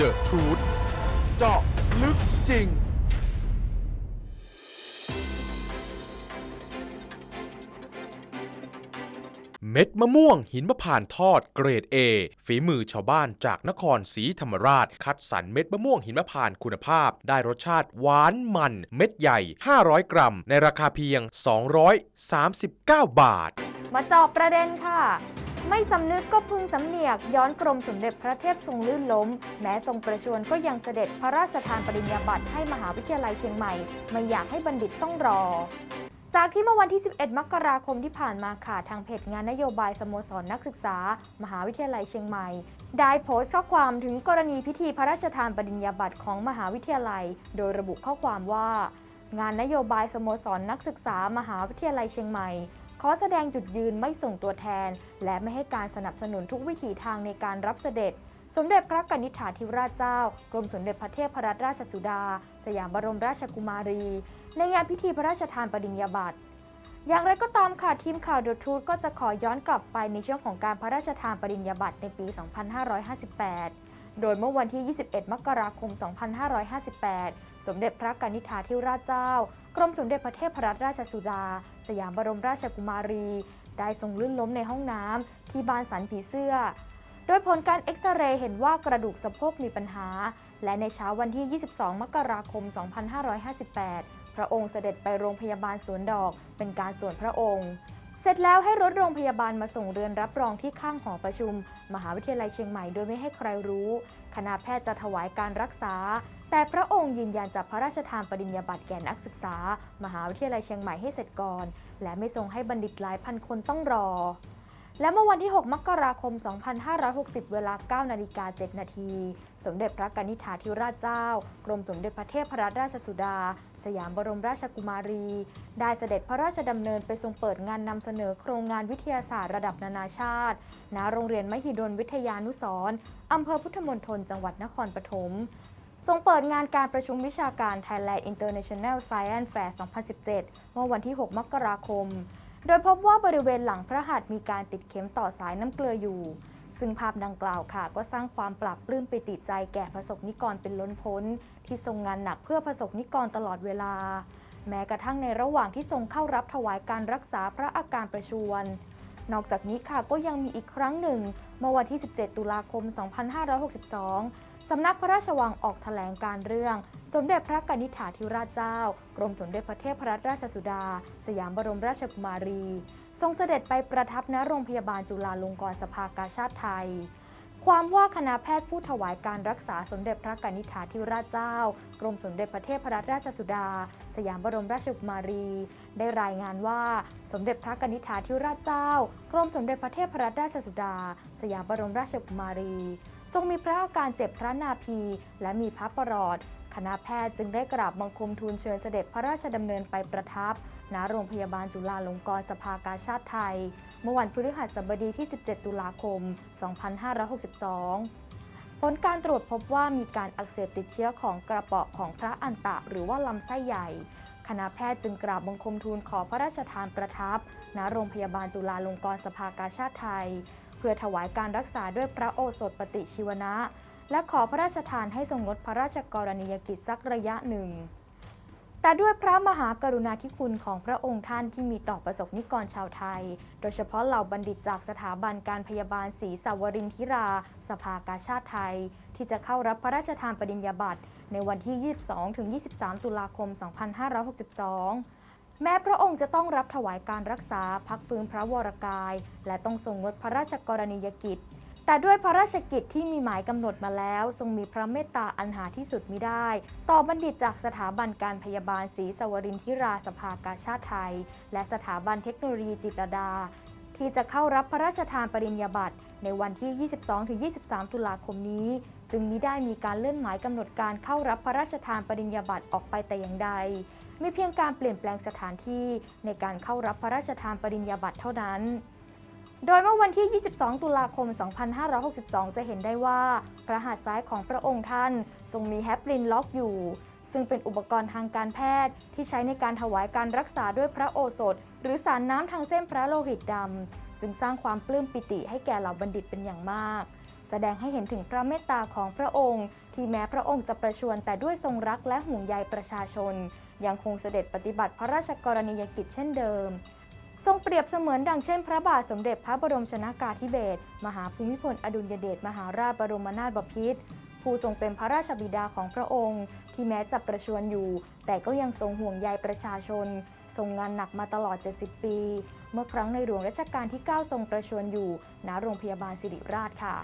The Truth เจาะลึกจริง เม็ดมะม่วงหินมะผ่านทอดเกรด A ฝีมือชาวบ้านจากนครศรีธรรมราช คัดสรรเม็ดมะม่วงหินมะผ่านคุณภาพ ได้รสชาติหวานมัน เม็ดใหญ่ 500 กรัม ในราคาเพียง 239 บาท มาเจอบประเด็นค่ะ ไม่สำนึกก็พึงสำเนียกย้อนกรมสมเด็จพระเทพทรงลื่นล้ม แม้ทรงประชวรก็ยังเสด็จพระราชทานปริญญาบัตรให้มหาวิทยาลัยเชียงใหม่ ไม่อยากให้บัณฑิตต้องรอจากที่เมื่อวันที่ 11 มกราคมที่ผ่านมาค่ะ ทางเพจงานนโยบายสโมสรนักศึกษา มหาวิทยาลัยเชียงใหม่ ได้โพสต์ข้อความถึงกรณีพิธีพระราชทานปริญญาบัตรของมหาวิทยาลัย โดยระบุข้อความว่า งานนโยบายสโมสรนักศึกษา มหาวิทยาลัยเชียงใหม่ ขอแสดงจุดยืนไม่ส่งตัวแทน และไม่ให้การสนับสนุนทุกวิถีทางในการรับเสด็จ สมเด็จพระกนิษฐาธิราชเจ้ากรมสมเด็จพระเทพรัตนราชสุดา สยามบรมราชกุมารี ในงานพิธีพระราชทานปริญญาบัตรอย่างไรก็ตามค่ะทีมข่าว The Truth ก็จะขอย้อนกลับไปในช่วงของการพระราชทานปริญญาบัตรในปี 2558 โดยเมื่อวันที่ 21 มกราคม 2558 สมเด็จพระกนิษฐาธิราชเจ้า กรมสมเด็จพระเทพรัตนราชสุดา สยามบรมราชกุมารี ได้ทรงลื่นล้มในห้องน้ำที่บ้านสันผีเสื้อ โดยผลการเอ็กซเรย์เห็นว่ากระดูกสะโพกมีปัญหา และในเช้าวันที่ 22 มกราคม 2558 พระองค์เสด็จไปโรงพยาบาลสวนดอกเป็นการส่วนพระองค์ เสร็จแล้วให้รถโรงพยาบาลมาส่งเรือนรับรองที่ข้างหอประชุม มหาวิทยาลัยเชียงใหม่โดยไม่ให้ใครรู้ คณะแพทย์จะถวายการรักษา แต่พระองค์ยืนยันจะพระราชทานปริญญาบัตรแก่นักศึกษา มหาวิทยาลัยเชียงใหม่ให้เสร็จก่อน และไม่ทรงให้บัณฑิตหลายพันคนต้องรอ และเมื่อวันที่ 6 มกราคม 2560 เวลา 9 นาฬิกา 7 นาที สมเด็จพระกนิษฐาธิราชเจ้า กรมสมเด็จพระเทพรัตนราชสุดา สยามบรมราชกุมารี ได้เสด็จพระราชดำเนินไปทรงเปิดงานนำเสนอโครงงานวิทยาศาสตร์ระดับนานาชาติ ณ โรงเรียนมหิดลวิทยานุสรณ์อำเภอพุทธมณฑล จังหวัดนครปฐมทรงเปิดงานการประชุมวิชาการ Thailand International Science Fair 2017 เมื่อวันที่ 6 มกราคม โดยพบว่าบริเวณหลังพระหัตถ์มีการติดเข็มต่อสายน้ำเกลืออยู่ ซึ่งภาพดังกล่าวค่ะ ก็สร้างความปรับปลื้มปิติใจแก่ประสบนิกรเป็นล้นพ้น ที่ทรงงานหนักเพื่อประสบนิกรตลอดเวลา แม้กระทั่งในระหว่างที่ทรงเข้ารับถวายการรักษาพระอาการประชวร นอกจากนี้ค่ะก็ยังมีอีกครั้งหนึ่งเมื่อวันที่ 17 ตุลาคม 2562 สำนักพระราชวังออกแถลงการเรื่อง สมเด็จพระกนิษฐาธิราชเจ้า กรมสมเด็จพระเทพรัตนราชสุดา สยามบรมราชกุมารี ทรงเสด็จไปประทับณโรงพยาบาลจุฬาลงกรณ์สภากาชาติไทย ความว่าคณะแพทย์ผู้ถวายการรักษาสมเด็จพระกนิษฐาธิราชเจ้า กรมสมเด็จพระเทพรัตนราชสุดา สยามบรมราชกุมารี ได้รายงานว่าสมเด็จพระกนิษฐาธิราชเจ้า กรมสมเด็จพระเทพรัตนราชสุดา สยามบรมราชกุมารี ทรงมีพระอาการเจ็บพระนาภีและมีพระประหลอด คณะแพทย์จึงได้กราบบังคมทูลเชิญเสด็จพระราชดำเนินไปประทับ ณ โรงพยาบาลจุฬาลงกรณ์สภากาชาติไทย เมื่อวันพฤหัสบดีที่ 17 ตุลาคม 2562ผลการตรวจพบว่ามีการอักเสบติดเชื้อของกระเปาะของพระอันตะหรือว่าลำไส้ใหญ่ คณะแพทย์จึงกราบบังคมทูลขอพระราชทานประทับ ณ โรงพยาบาลจุฬาลงกรณ์สภากาชาติไทย เพื่อถวายการรักษาด้วยพระโอสถปฏิชีวนะ และขอพระราชทานให้ทรงงดพระราชกรณียกิจสักระยะหนึ่ง แต่ด้วยพระมหากรุณาธิคุณของพระองค์ท่านที่มีต่อประสบนิกรชาวไทย โดยเฉพาะเหล่าบัณฑิตจากสถาบันการพยาบาลศรีสาวรินทิรา สภากาชาติไทย ที่จะเข้ารับพระราชทานปริญญาบัตรในวันที่ 22-23 ตุลาคม 2562 แม้พระองค์จะต้องรับถวายการรักษาพักฟื้นพระวรกาย และต้องทรงงดพระราชกรณียกิจ แต่ด้วยพระราชกิจที่มีหมายกำหนดมาแล้ว ทรงมีพระเมตตาอันหาที่สุดมิได้ ต่อบัณฑิตจากสถาบันการพยาบาลศรีสวรินทิราสภากาชาติไทย และสถาบันเทคโนโลยีจิตรดา ที่จะเข้ารับพระราชทานปริญญาบัตรในวันที่ 22-23 ตุลาคมนี้ จึงมิได้มีการเลื่อนหมายกำหนดการเข้ารับพระราชทานปริญญาบัตรออกไปแต่อย่างใด มีเพียงการเปลี่ยนแปลงสถานที่ในการเข้ารับพระราชทานปริญญาบัตรเท่านั้น โดยเมื่อวันที่ 22 ตุลาคม 2562 จะเห็นได้ว่าพระหัตถ์ซ้ายของพระองค์ท่านทรงมีแฮปลินล็อกอยู่ ซึ่งเป็นอุปกรณ์ทางการแพทย์ที่ใช้ในการถวายการรักษาด้วยพระโอสถ หรือสารน้ำทางเส้นพระโลหิตดำจึงสร้างความปลื้มปิติให้แก่เหล่าบัณฑิตเป็นอย่างมาก แสดงให้เห็นถึงพระเมตตาของพระองค์ ที่แม้พระองค์จะประชวรแต่ด้วยทรงรักและห่วงใยประชาชน ยังคงเสด็จปฏิบัติพระราชกรณียกิจเช่นเดิม ทรงเปรียบเสมือนดังเช่น พระบาทสมเด็จพระบรมชนากาธิเบศรมหาภูมิพลอดุลยเดชมหาราชบรมนาถบพิตรผู้ทรงเป็นพระราชบิดาของพระองค์ ที่แม้จะประชวรอยู่ แต่ก็ยังทรงห่วงใยประชาชน ทรงงานหนักมาตลอด 70 ปี เมื่อครั้งในหลวงรัชกาลที่ 9 ทรงประชวรอยู่ณโรงพยาบาลสิริราชค่ะ